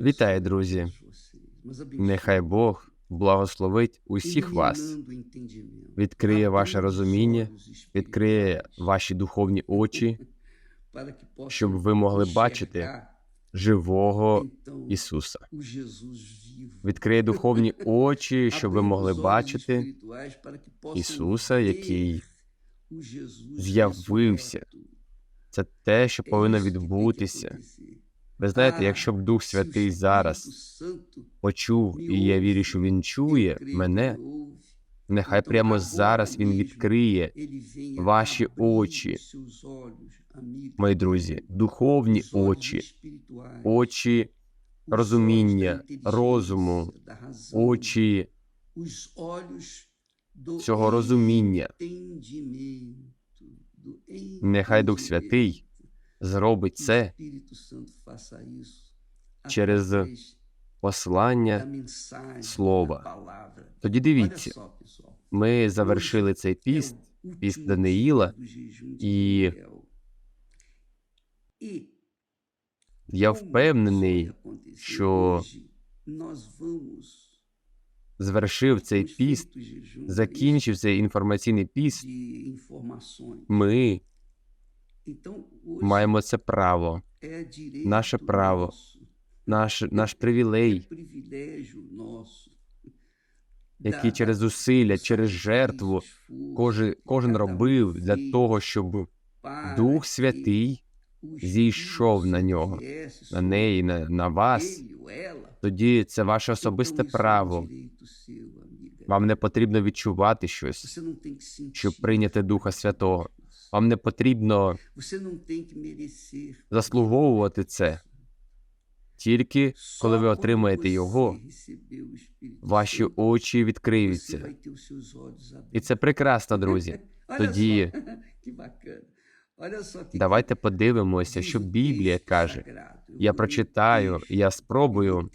Вітаю, друзі. Нехай Бог благословить усіх вас, відкриє ваше розуміння, відкриє ваші духовні очі, щоб ви могли бачити живого Ісуса. Відкриє духовні очі, щоб ви могли бачити Ісуса, який з'явився. Це те, що повинно відбутися. Ви знаєте, якщо б Дух Святий зараз почув, і я вірю, що він чує мене, нехай прямо зараз він відкриє ваші очі, мої друзі, духовні очі, очі розуміння, розуму, очі цього розуміння. Нехай Дух Святий зробить це через послання слова. Тоді дивіться, ми завершили цей піст, піст Даниїла, і я впевнений, що звершив цей піст, закінчив цей інформаційний піст. Ми маємо це право, наше право, наш, наш привілей, який через зусилля, через жертву кожен, кожен робив для того, щоб Дух Святий зійшов на нього, на неї, на, на вас. Тоді це ваше особисте право. Вам не потрібно відчувати щось, щоб прийняти Духа Святого. Вам не потрібно заслуговувати це. Тільки коли ви отримаєте його, ваші очі відкриються. І це прекрасно, друзі. Тоді давайте подивимося, що Біблія каже. Я прочитаю, я спробую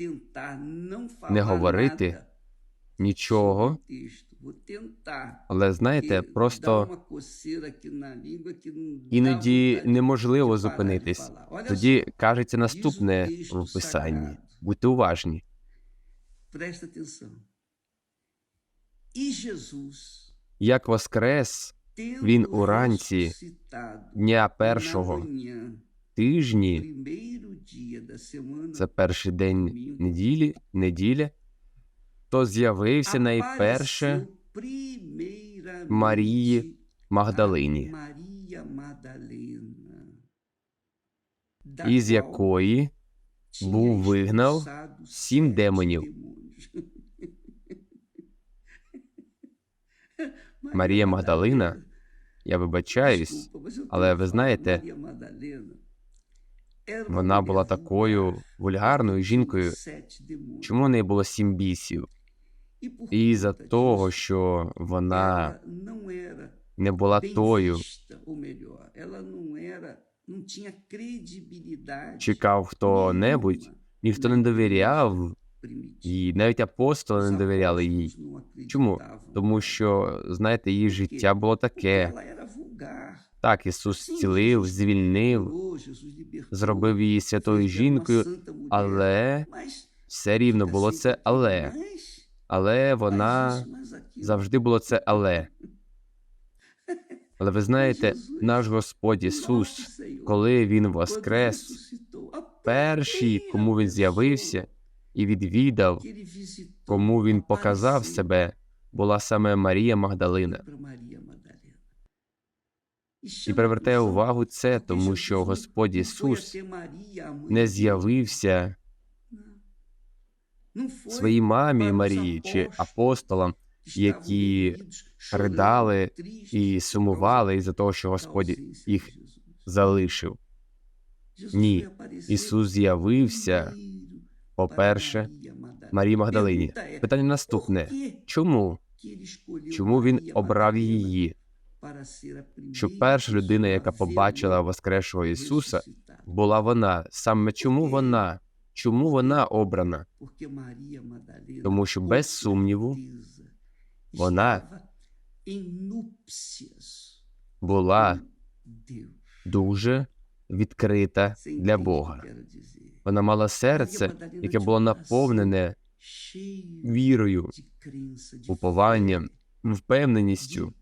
не говорити нічого, але знаєте, просто іноді неможливо зупинитись. Тоді кажеться наступне в писанні. Будьте уважні. Як воскрес він уранці дня першого тижні, це перший день неділі, неділя, то з'явився найперше Марії Магдалині, із якої був вигнав сім демонів. Марія Магдалина, я вибачаюсь, але ви знаєте, вона була такою вульгарною жінкою. Чому в неї було сім бісів? І за того, що вона не була тою, чекав хто-небудь, ніхто не довіряв їй, навіть апостоли не довіряли їй. Чому? Тому що, знаєте, її життя було таке. Так, Ісус зцілив, звільнив, зробив її святою жінкою, але все рівно було це але. Але вона завжди було це але. Але ви знаєте, наш Господь Ісус, коли Він воскрес, перший, кому він з'явився і відвідав, кому він показав себе, була саме Марія Магдалина. І привертає увагу це, тому що Господь Ісус не з'явився своїй мамі Марії чи апостолам, які ридали і сумували із-за того, що Господь їх залишив. Ні, Ісус з'явився, по-перше, Марії Магдалині. Питання наступне: чому? Чому він обрав її? Щоб перша людина, яка побачила Воскресшого Ісуса, була вона. Саме чому вона? Чому вона обрана? Тому що без сумніву вона Була дуже відкрита для Бога. Вона мала серце, яке було наповнене вірою, упованням, впевненістю,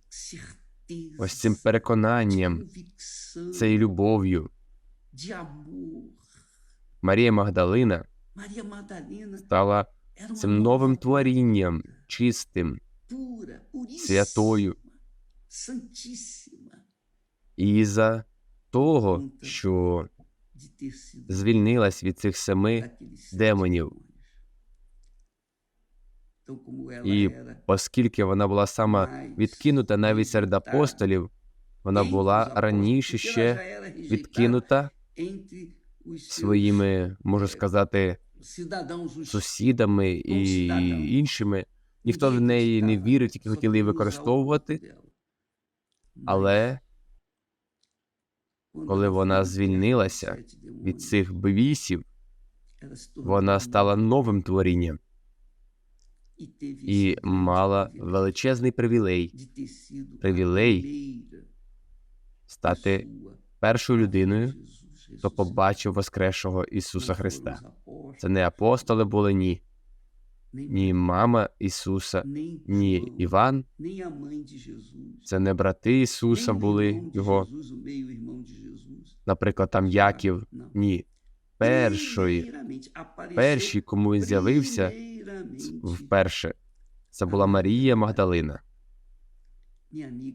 ось цим переконанням, цією любов'ю. Марія Магдалина стала цим новим творінням, чистим, святою. І за того, що звільнилась від цих семи демонів. І оскільки вона була сама відкинута навіть серед апостолів, вона була раніше ще відкинута своїми, можу сказати, сусідами і іншими. Ніхто в неї не вірив, тільки хотіли її використовувати. Але коли вона звільнилася від цих бивісів, вона стала новим творінням і мала величезний привілей привілей стати першою людиною, хто побачив Воскресшого Ісуса Христа. Це не апостоли були, ні, ні мама Ісуса, ні Іван, це не брати Ісуса були його, наприклад, там Яків, ні. Першої, перші, кому він з'явився вперше, це була Марія Магдалина,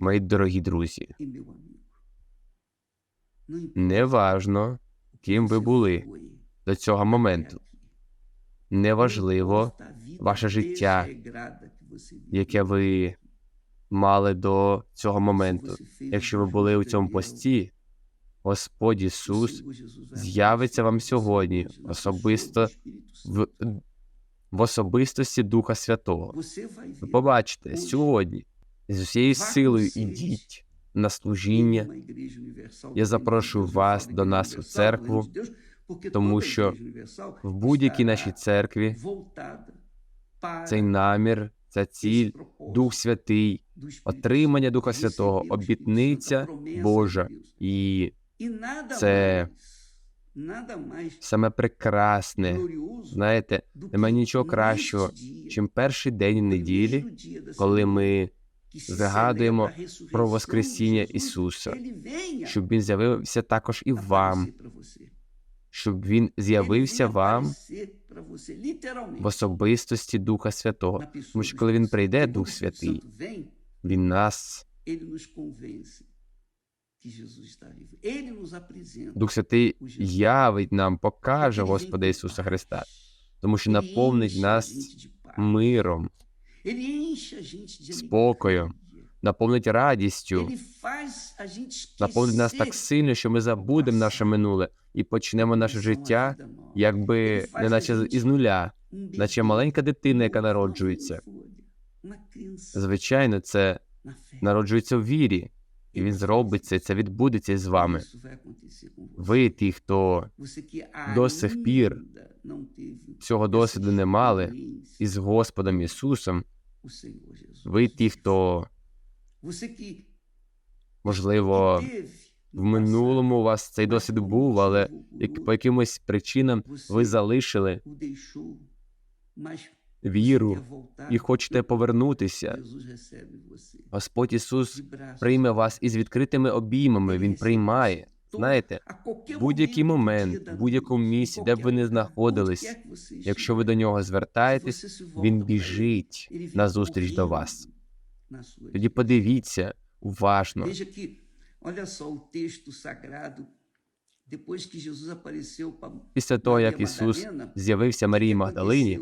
мої дорогі друзі. Неважно, ким ви були до цього моменту. Неважливо ваше життя, яке ви мали до цього моменту. Якщо ви були у цьому пості, Господь Ісус з'явиться вам сьогодні особисто в, в особистості Духа Святого. Ви побачите сьогодні з усією силою ідіть на служіння. Я запрошую вас до нас у церкву, тому що В будь-якій нашій церкві цей намір, ця ціль, Дух Святий, отримання Духа Святого, обітниця Божа і це саме прекрасне. Знаєте, немає нічого кращого, чим перший день неділі, коли ми згадуємо про Воскресіння Ісуса, щоб Він з'явився також і вам, щоб Він з'явився вам в особистості Духа Святого. Тому що коли Він прийде, Дух Святий, Він нас, Дух Святий явить нам, покаже Господа Ісуса Христа, тому що наповнить нас миром, спокоєм, наповнить радістю, наповнить нас так сильно, що ми забудемо наше минуле і почнемо наше життя, якби не наче із нуля, наче маленька дитина, яка народжується. Звичайно, це народжується в вірі, і він зробить це, це відбудеться із вами. Ви, ті, хто до сих пір цього досвіду не мали із Господом Ісусом, ви ті, хто, можливо, в минулому у вас цей досвід був, але по якимось причинам ви залишили віру і хочете повернутися. Господь Ісус прийме вас із відкритими обіймами. Він приймає. Знаєте, будь-який момент, в будь-якому місці, де б ви не знаходились, якщо ви до нього звертаєтесь, він біжить назустріч до вас. Тоді подивіться уважно. Після того, як Ісус з'явився Марії Магдалині,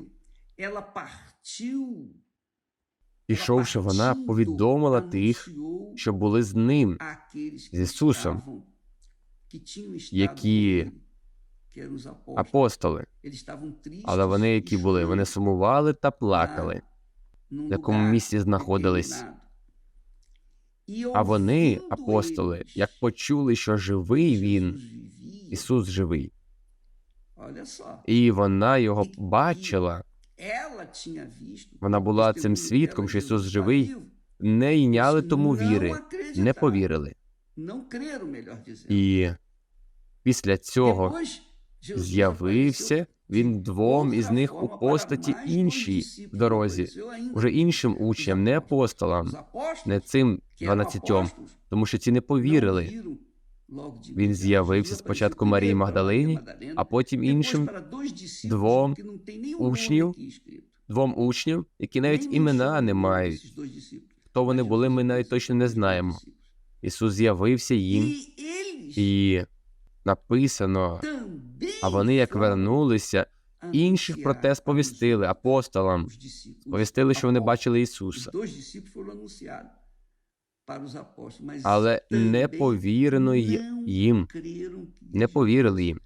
пішовши, вона повідомила тих, що були з ним, з Ісусом, які апостоли. Але вони, які були, вони сумували та плакали. в якому місці знаходились. А вони, апостоли, як почули, що живий він, Ісус живий, і вона його бачила, вона була цим свідком, що Ісус живий, не йняли тому віри, не повірили. І після цього з'явився він двом із них у постаті іншій в дорозі, уже іншим учням, не апостолам, не цим дванадцятьом, тому що ці не повірили. Він з'явився спочатку Марії Магдалині, а потім іншим двом учнів, двом учням, які навіть імена не мають. Хто вони були, ми навіть точно не знаємо. Ісус з'явився їм, E і написано, а вони, як вернулися, інших про те сповістили апостолам, сповістили, що вони бачили Ісуса. Але не повірено їм, не повірили їм,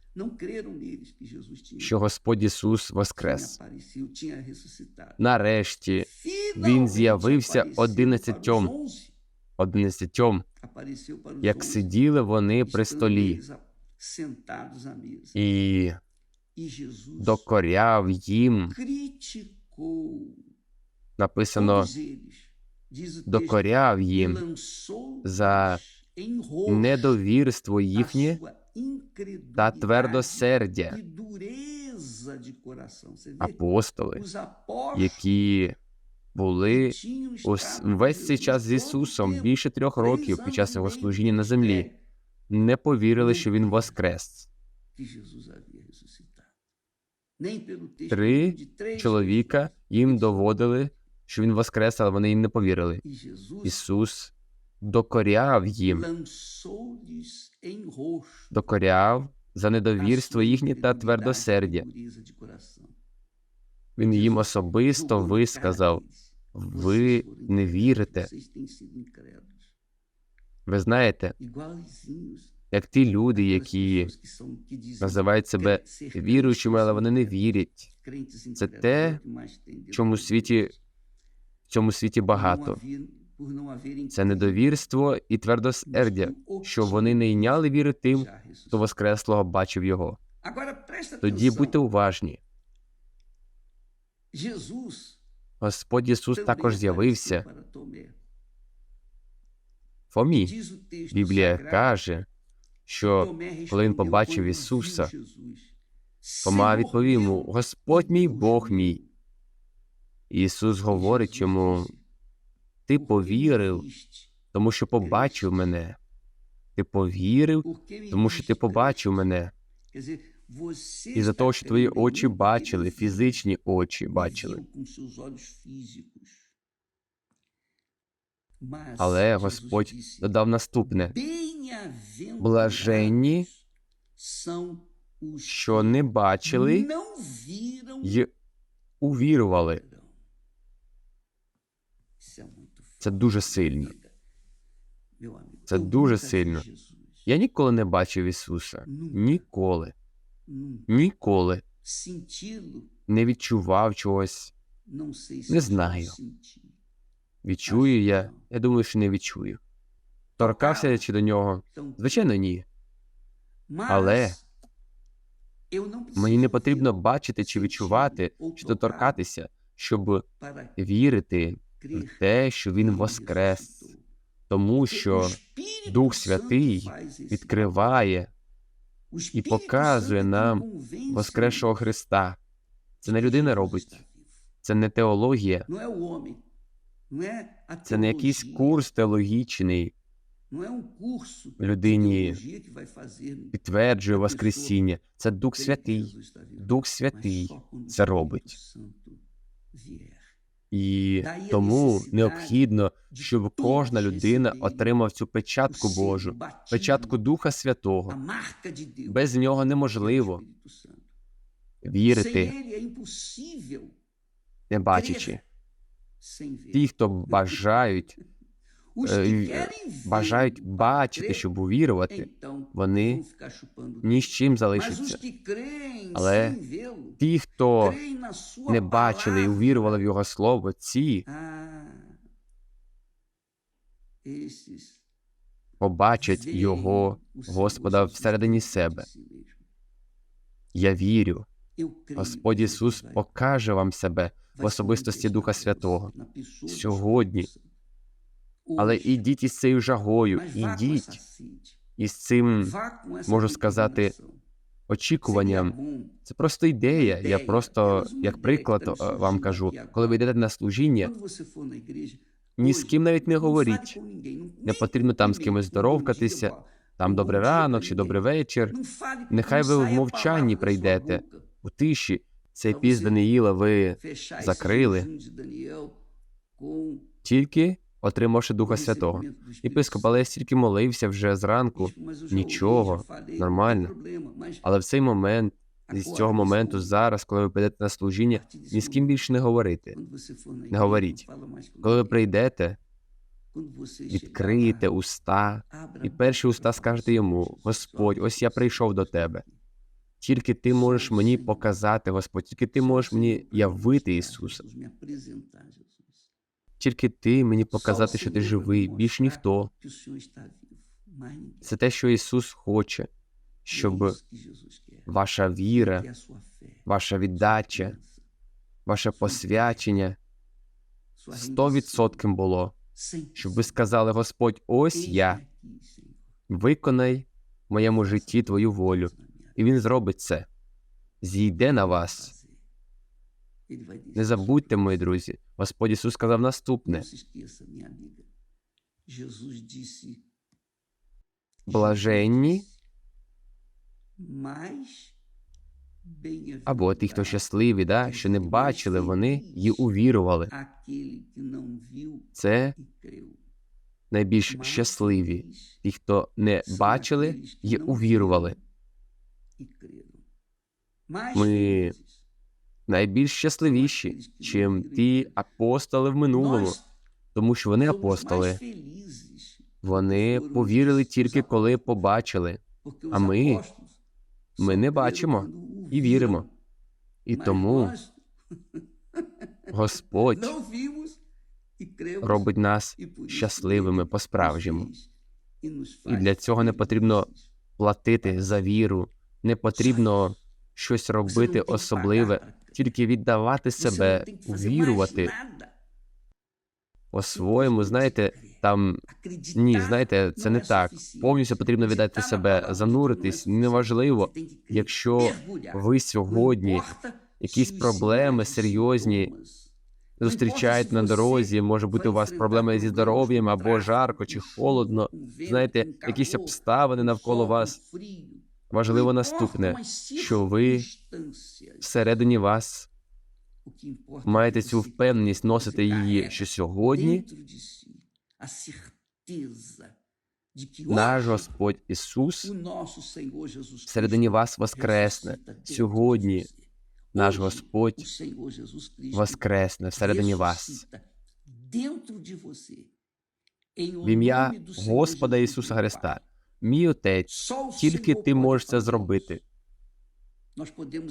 що Господь Ісус воскрес. Нарешті Finalmente з'явився одинадцятьом. Одинадцятьом, як сиділи вони при столі, і E докоряв їм. Написано, докоряв e їм за недовірство їхнє та твердосердя. e? Апостоли, які були весь цей час з Ісусом більше трьох років під час його служіння на землі, не повірили, що він воскрес. Три Чоловіка їм доводили, що він воскрес, але вони їм не повірили. Ісус докоряв їм, докоряв за недовірство їхнє та твердосердя. Він їм особисто висказав. Ви не вірите. Ви знаєте, як ті люди, які називають себе віруючими, але вони не вірять. Це те, dentro світі, в цьому світі багато. Це недовірство і твердосердя, що вони не йняли віри тим, хто воскреслого бачив його. Тоді будьте уважні. Jesus Господь Ісус також з'явився. Фомі. Біблія каже, що коли він побачив Ісуса, Фома відповів йому: Господь мій, Бог мій. Ісус говорить йому: Ти повірив, тому що побачив мене. Ти повірив, тому що ти побачив мене. І за того, що твої очі бачили, фізичні очі бачили. Але Господь додав наступне: блаженні, що не бачили й увірували. Це дуже сильно. Це дуже сильно. Я ніколи не бачив Ісуса. Ніколи, ніколи не відчував чогось. Не знаю. Відчую я. Я думаю, що не відчую. Торкався я чи до нього? Звичайно, ні. Але Мені не потрібно бачити чи відчувати, чи доторкатися, щоб вірити в те, що він воскрес, тому що Дух Святий відкриває і показує нам Воскресшого Христа. Це не людина робить, це не теологія, це не якийсь курс теологічний людині підтверджує Воскресіння. Це Дух Святий. Дух Святий це робить. І тому необхідно, щоб кожна людина отримав цю печатку Божу, печатку Духа Святого. Без нього неможливо вірити, не бачачи. Ті, хто бажають, бажають бачити, щоб увірувати, вони ні з чим залишаться. Але ті, хто не бачили і увірували в його слово, ці побачать його Господа всередині себе. Я вірю, Господь Ісус покаже вам себе в особистості Духа Святого сьогодні. Але ідіть із цією жагою, ідіть із цим, можу сказати, очікуванням. Це просто ідея. Я просто, як приклад, вам кажу, коли ви йдете на служіння, ні з ким навіть не говоріть. Не потрібно там з кимось здоровкатися, там добрий ранок чи добрий вечір. Нехай ви в мовчанні прийдете, у тиші. Цей піс Даниїла ви закрили. тільки отримавши Духа Святого. Єпископ, але я стільки молився вже зранку, нічого, нормально. але в цей момент, з цього моменту, зараз, коли ви підете на служіння, ні з ким більше не говорити. Не говоріть. Коли ви прийдете, відкриєте уста, і перші уста скажете йому: Господь, ось я прийшов до тебе. Тільки ти можеш мені показати, Господь, тільки ти можеш мені явити Ісуса. Тільки ти мені показати, що ти живий, більш ніхто. Це те, що Ісус хоче, щоб ваша віра, ваша віддача, ваше посвячення сто відсотків було, щоб ви сказали, Господь, ось я, виконай в моєму житті твою волю, і Він зробить це. Зійде на вас. Не забудьте, мої друзі, Господь Ісус сказав наступне: блаженні або ті, хто щасливі, да, що не бачили вони і увірували. Це найбільш щасливі, ті, хто не бачили і увірували. Ми найбільш щасливіші, чим ті апостоли в минулому, тому що вони апостоли. Вони повірили тільки коли побачили. А ми, Ми не бачимо і віримо. І тому Господь робить нас щасливими по-справжньому. І для цього не потрібно платити за віру, не потрібно щось робити особливе, тільки віддавати себе, вірувати по-своєму. Знаєте, там ні, знаєте, це не так. Повністю потрібно віддати себе, зануритись. Неважливо, якщо ви сьогодні якісь проблеми серйозні зустрічаєте на дорозі, може бути у вас проблеми зі здоров'ям або жарко чи холодно. Знаєте, якісь обставини навколо вас. Важливо наступне, що ви всередині вас маєте цю впевненість носити її, що сьогодні наш Господь Ісус всередині вас воскресне. Сьогодні наш Господь воскресне всередині вас. В ім'я Господа Ісуса Христа. Мій Отець, тільки ти можеш це зробити.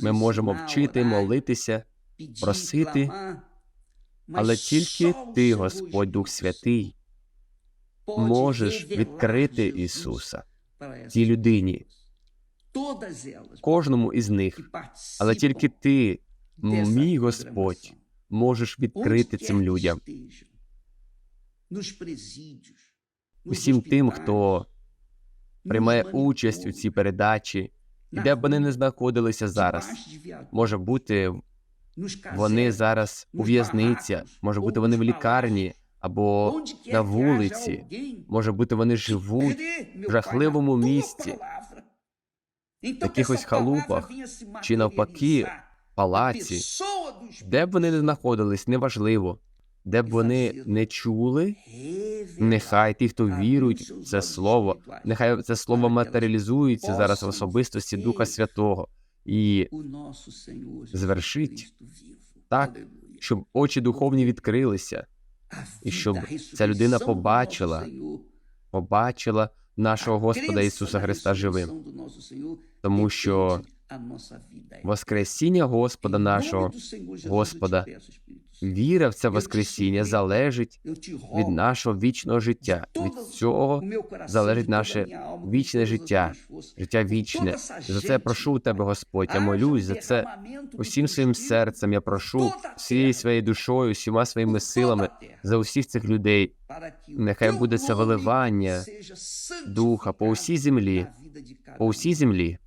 Ми можемо вчити, молитися, просити, але тільки ти, Господь Дух Святий, можеш відкрити Ісуса цій людині, кожному із них. Але тільки ти, мій Господь, можеш відкрити цим людям, усім тим, хто приймає участь у цій передачі, і де б вони не знаходилися зараз. Може бути, вони зараз у в'язниці, може бути, вони в лікарні або на вулиці, може бути, вони живуть в жахливому місці, в якихось халупах чи навпаки палаці, де б вони не знаходились, неважливо, де б вони не чули, нехай ті, хто вірують в це слово, нехай це слово матеріалізується зараз в особистості Духа Святого і звершить так, щоб очі духовні відкрилися, і щоб ця людина побачила, побачила нашого Господа Ісуса Христа живим, тому що Воскресіння Господа нашого, Господа, віра в це Воскресіння залежить від нашого вічного життя. Від цього залежить наше вічне життя, життя вічне. За це я прошу тебе, Господь. Я молюсь за це усім своїм серцем. Я прошу всією своєю душою, всіма своїми силами за усіх цих людей. Нехай буде це виливання Духа по усій землі, по усій землі,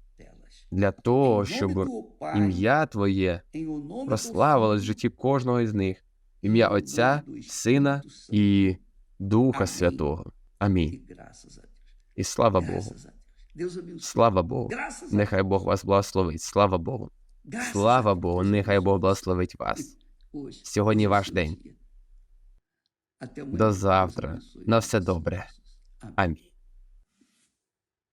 для того, щоб ім'я Твоє прославилось в житті кожного із них. Ім'я Отця, Сина і Духа Святого. Амінь. І слава Богу. Слава Богу. Нехай Бог вас благословить. Слава Богу. Слава. Богу. Нехай Бог благословить вас. Сьогодні ваш день. До завтра. На все добре. Амінь.